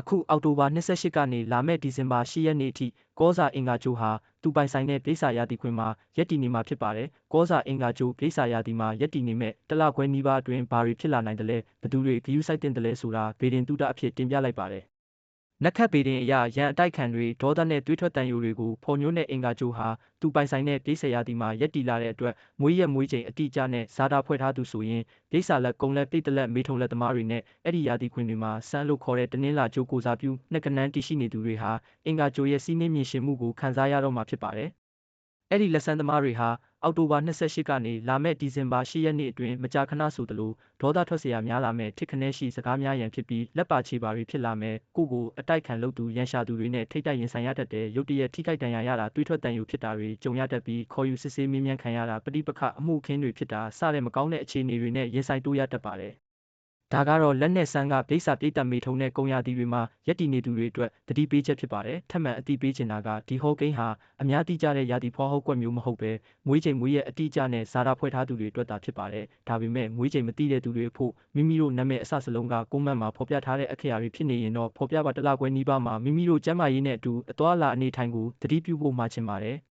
အခုအောက်တိုဘာ28ကနေလာမယ့်ဒီဇင်ဘာ10ရက်နေ့အထိကောစာအင်္ဂါကျိုးဟာသူပိုင်ဆိုင်တဲ့ဒိဋ္ဌာရာသီခွင်မှာရက်တည်နေမှာဖြစ်ပါတယ်။ကောစာအင်္ဂါကျိုးဒိဋ္ဌာရာသီမှာရက်တည်နေမဲ့တလခွဲနီးပါးအတွင်းဘာတွေဖြစ်လာနိုင်တယ်လဲဘသူတွေဂယုစိုက်တင်တယ်လဲဆိုတာဗေဒင်တုဒအဖြစ်တင်ပြလိုက်ပါတယ်။ နက်ခတ်ဗေဒင်အရရန်အတိုက်ခံတွေဒေါသနဲ့သွေးထွက်တန်ယိုတွေကိုဖော်ညွှန်းတဲ့အင်္ဂါကျိုးဟာသူပိုင်ဆိုင်တဲ့ဒိဋ္ဌာရာသီမှာရက်တည်လာတဲ့အတွက်မွေးရက်မွေးချိန်အတိအကျနဲ့ဇာတာဖွဲ့ထားသူဆိုရင်ဒိဋ္ဌာလက်ကုံလက်ပိတ်တလက်မေထုံလက်သမားတွေနဲ့အဲ့ဒီရာသီခွင်တွေမှာစမ်းလို့ခေါ်တဲ့တနင်္လာကျိုးကိုစားပြုနှက်ကနန်းတရှိနေသူတွေဟာအင်္ဂါကျိုးရဲ့စီးနှင်းမြင်ရှင်မှုကိုခံစားရတော့မှာဖြစ်ပါတယ်။အဲ့ဒီလက်ဆန်းသမားတွေဟာ အောက်တိုဘာ28ကနေလာမယ့်ဒီဇင်ဘာ10ရက်နေ့အတွင်းမကြာခဏဆိုသလိုဒေါသထွက်เสียများလာမဲ့ထစ်ခနဲရှိစကားများရန်ဖြစ်ပြီးလက်ပါချေပါတွေဖြစ်လာမဲ့ကိုကိုအတိုက်ခံလုပ်သူရန်ရှာသူတွေနဲ့ထိတ်တိုက်ရင်ဆိုင်ရတတ်တဲ့ရုတ်တရက်ထိခိုက်ဒဏ်ရာရတာတွေးထွက်တန်ယူဖြစ်တာတွေကြုံရတတ်ပြီးခေါ်ယူစစ်ဆေးမင်းမြန်ခံရတာပဋိပက္ခအမှုခင်းတွေဖြစ်တာစတဲ့မကောင်းတဲ့အခြေအနေတွေနဲ့ရင်ဆိုင်တိုးရတတ်ပါတယ် ဒါကတော့လက်နဲ့ဆန်းကဗိစာပြိတ္တမေထုံတဲ့ကုံရသည်တွေမှာရက်တည်နေသူတွေအတွက်တတိပေးချက်ဖြစ်ပါတယ်။ထပ်မံအတိပေးချင်တာကဒီဟောကိန်းဟာအများတိကျတဲ့ရာသီဖွားဟုတ်ကွက်မျိုးမဟုတ်ပဲမွေးချိန်မွေးရက်အတိအကျနဲ့ဇာတာဖွဲ့ထားသူတွေအတွက်သာဖြစ်ပါတယ်။ဒါပေမဲ့မွေးချိန်မသိတဲ့သူတွေအဖို့မိမိတို့နာမည်အစစလုံးကကိုမန့်မှာဖော်ပြထားတဲ့အခရာတွေဖြစ်နေရင်တော့ဖော်ပြပါတလခွဲနီးပါးမှာမိမိတို့ကျမ်းမာရေးနဲ့အတူအသွာအလာအနေထိုင်ကိုတတိပြုဖို့မှာချင်ပါတယ်။